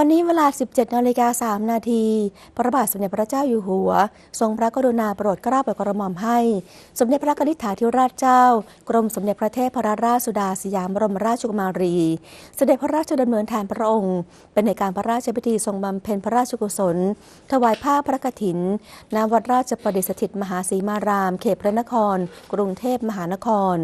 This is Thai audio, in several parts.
วันนี้เวลา 17นาฬิกา3นาที พระบาทสมเด็จพระเจ้าอยู่หัว ทรงพระกรุณาโปรดเกล้าโปรดกระหม่อมให้ สมเด็จพระนิธิถาธิราชเจ้า กรมสมเด็จพระเทพรราชสุดาสยามบรมราชกุมารี เสด็จพระราชดำเนินแทนพระองค์ เป็นในการพระราชพิธีทรงบำเพ็ญพระราชกุศล ถวายผ้าพระกฐินณวัดราชประดิษฐิตมหาสีมาราม เขตพระนคร กรุงเทพมหานคร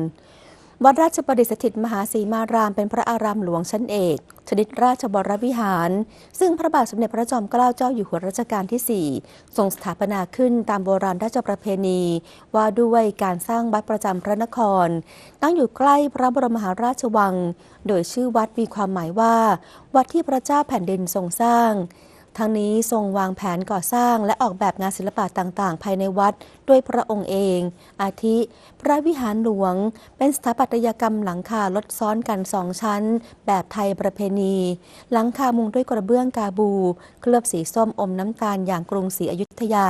วัดราชประดิษฐิตมหาสีมารามเป็นพระอารามหลวงชั้นเอกชนิดราชบรวิหาร ซึ่งพระบาทสมเด็จพระจอมเกล้าเจ้าอยู่หัวรัชกาลที่ 4 ทรงสถาปนาขึ้นตามโบราณราชประเพณี ว่าด้วยการสร้างวัดประจำพระนคร ตั้งอยู่ใกล้พระบรมมหาราชวัง โดยชื่อวัดมีความหมายว่า วัดที่พระเจ้าแผ่นดินทรงสร้าง ทั้งนี้ทรงวางแผนก่อสร้างและออกแบบงานศิลปะต่างๆ ภายในวัดด้วยพระองค์เอง อาทิ พระวิหารหลวง เป็นสถาปัตยกรรมหลังคาลดซ้อนกันสองชั้น แบบไทยประเพณี หลังคามุงด้วยกระเบื้องกาบู เคลือบสีส้มอมน้ำตาลอย่างกรุงศรีอยุธยา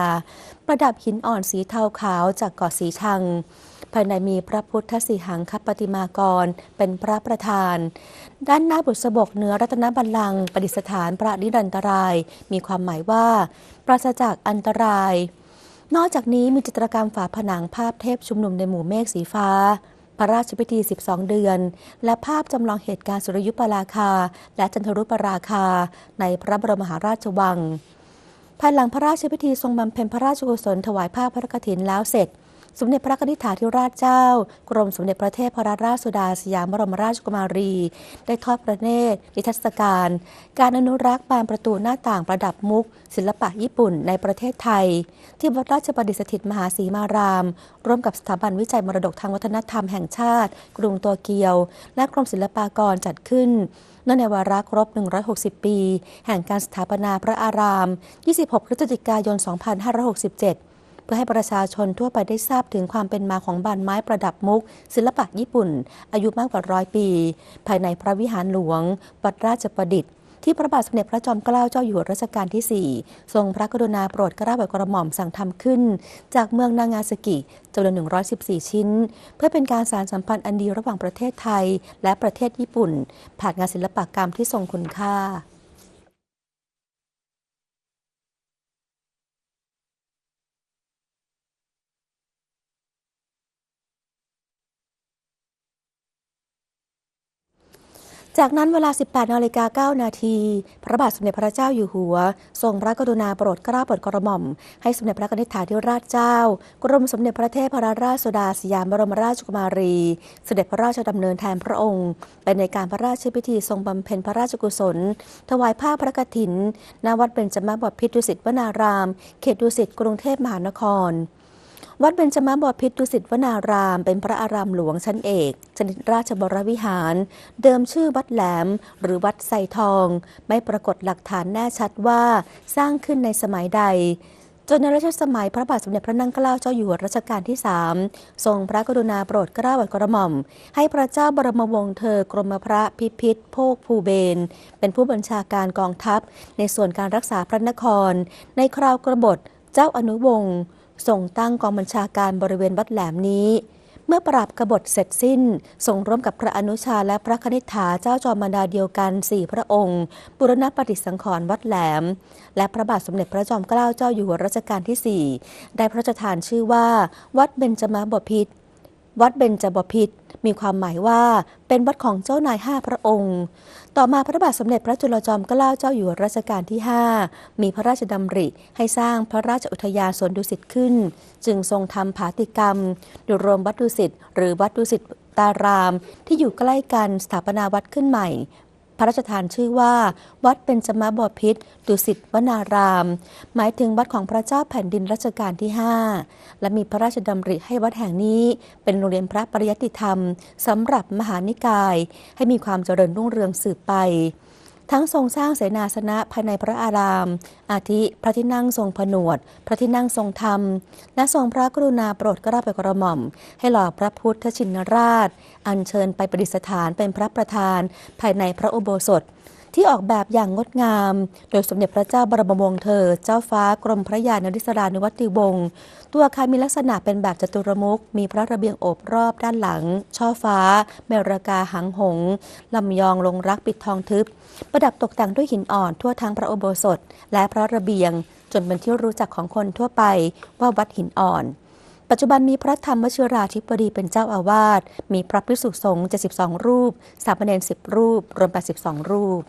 ประดับหินอ่อนสีเทาขาวจากเกาะสีชัง ภายในมีพระพุทธสีหังคัปฏิมากร เป็นพระประธาน ด้านหน้าบุษบกเหนือรัตนบัลลังก์ประดิษฐานพระนิรันตราย มีความหมายว่า ปราศจากอันตราย นอกจากนี้มีจิตรกรรมฝาผนังภาพเทพชุมนุมในหมู่เมฆสีฟ้าพระราชพิธี 12 เดือน และภาพจำลองเหตุการณ์สุริยุปราคา และจันทรุปราคา ในพระบรมมหาราชวัง ภายหลังพระราชพิธีทรงบำเพ็ญพระราชกุศลถวายผ้าพระกฐินแล้วเสร็จ สมเด็จพระนิธิถาธิราชเจ้า กรมสมเด็จพระเทพรราชสุดาสยามบรมราชกุมารี ได้ทอดพระเนตรนิทรรศการ การอนุรักษ์บานประตูหน้าต่างประดับมุก ศิลปะญี่ปุ่นในประเทศไทย ที่วัดราชประดิษฐิตมหาสีมาราม ร่วมกับสถาบันวิจัยมรดกทางวัฒนธรรมแห่งชาติ กรุงโตเกียว และกรมศิลปากรจัดขึ้นเนื่องในวาระครบ 160 ปี แห่งการสถาปนาพระอาราม 26 พฤศจิกายน 2567 เพื่อให้ประชาชนทั่วไปได้ทราบถึงความเป็นมาของบานไม้ประดับมุก ศิลปะญี่ปุ่น อายุมากกว่าร้อยปี ภายในพระวิหารหลวง วัดราชประดิษฐ์ที่พระบาทสมเด็จพระจอมเกล้าเจ้าอยู่หัวรัชกาลที่ 4 ทรงพระกรุณาโปรดเกล้าโปรดกระหม่อมสั่งทำขึ้น จากเมืองนางาซากิจำนวน 114 ชิ้น เพื่อเป็นการสารสัมพันธ์อันดีระหว่างประเทศไทย และประเทศญี่ปุ่น ผ่านงานศิลปกรรมที่ทรงคุณค่า จากนั้นเวลา 18นาฬิกา9นาทีพระบาทสมเด็จพระเจ้าอยู่หัว ทรงพระกรุณาโปรดเกล้าโปรดกระหม่อม ให้สมเด็จพระนิธิถาธิราชเจ้า กรมสมเด็จพระเทพรราชสุดาสยามบรมราชกุมารี เสด็จพระราชดำเนินแทนพระองค์เป็นในการพระราชพิธีทรงบำเพ็ญพระราชกุศล ถวายผ้าพระกฐินณวัดเบญจมาบพิตรดุสิตวนาราม เขตดุสิตกรุงเทพมหานคร วัดเบญจมาบพิตรดุสิตวนาราม เป็นพระอารามหลวงชั้นเอก ชนิดราชบรวิหาร เดิมชื่อวัดแหลม หรือวัดไซทอง ไม่ปรากฏหลักฐานแน่ชัดว่าสร้างขึ้นในสมัยใดจนในรัชสมัยพระบาทสมเด็จพระนั่งเกล้าเจ้าอยู่หัวรัชกาลที่3ทรงพระกรุณาโปรดเกล้าโปรดกระหม่อม ให้พระเจ้าบรมวงศ์เธอกรมพระพิพิธโภคภูเบน เป็นผู้บัญชาการกองทัพ ในส่วนการรักษาพระนคร ในคราวกรบฏเจ้าอนุวงศ์ ส่งตั้งกองบัญชาการบริเวณวัดแหลมนี้ เมื่อปราบกบฏเสร็จสิ้น ทรงร่วมกับพระอนุชาและพระคณิษฐาเจ้าจอมมารดาเดียวกันสี่พระองค์ บุรณปฏิสังขรณ์วัดแหลม และพระบาทสมเด็จพระจอมเกล้าเจ้าอยู่หัวรัชกาลที่ 4 ได้พระราชทานชื่อว่า วัดเบญจมาบพิตร วัดเบญจบพิตรมีความหมายว่าเป็นวัดของเจ้านายห้าพระองค์ ต่อมาพระบาทสมเด็จพระจุลจอมเกล้าเจ้าอยู่รัชกาลที่ 5 มีพระราชดำริให้สร้างพระราชอุทยานสวนดุสิตขึ้น จึงทรงทำผาติกรรมโดยรวมวัดดุสิตหรือวัดดุสิตตาราม ที่อยู่ใกล้กันสถาปนาวัดขึ้นใหม่ พระราชทานชื่อว่า วัดเป็นจมาบพิษดุสิตวนาราม หมายถึงวัดของพระเจ้าแผ่นดินรัชกาลที่ 5 และมีพระราชดำริให้วัดแห่งนี้ เป็นโรงเรียนพระปริยัติธรรมสำหรับมหานิกาย ให้มีความเจริญรุ่งเรืองสืบไป ทั้งทรงสร้างเสนาสนะภายในพระอาราม อาทิพระที่นั่งทรงผนวด พระที่นั่งทรงธรรม และทรงพระกรุณาโปรดกระาโปรดกระหม่อม ให้หล่อพระพุทธชินราช อัญเชิญไปประดิษฐานเป็นพระประธาน ภายในพระอุโบสถ ที่ออกแบบอย่างงดงาม โดยสมเด็จพระเจ้าบรมวงศ์เธอ เจ้าฟ้ากรมพระยานริศรานุวัติวงศ์ตัวอาคารมีลักษณะเป็นแบบจตุรมุขมีพระระเบียงโอบรอบด้านหลัง ช่อฟ้า เมรากาหางหง ลำยองลงรักปิดทองทึบ ประดับตกแต่งด้วยหินอ่อนทั่วทั้งพระโอโบสถ และพระระเบียง จนเป็นที่รู้จักของคนทั่วไปว่าวัดหินอ่อนปัจจุบันมีพระธรรมวชิราธิบดีเป็นเจ้าอาวาส มีพระภิกษุสงฆ์72 รูป สามเณร10 รูป รวม 82 รูป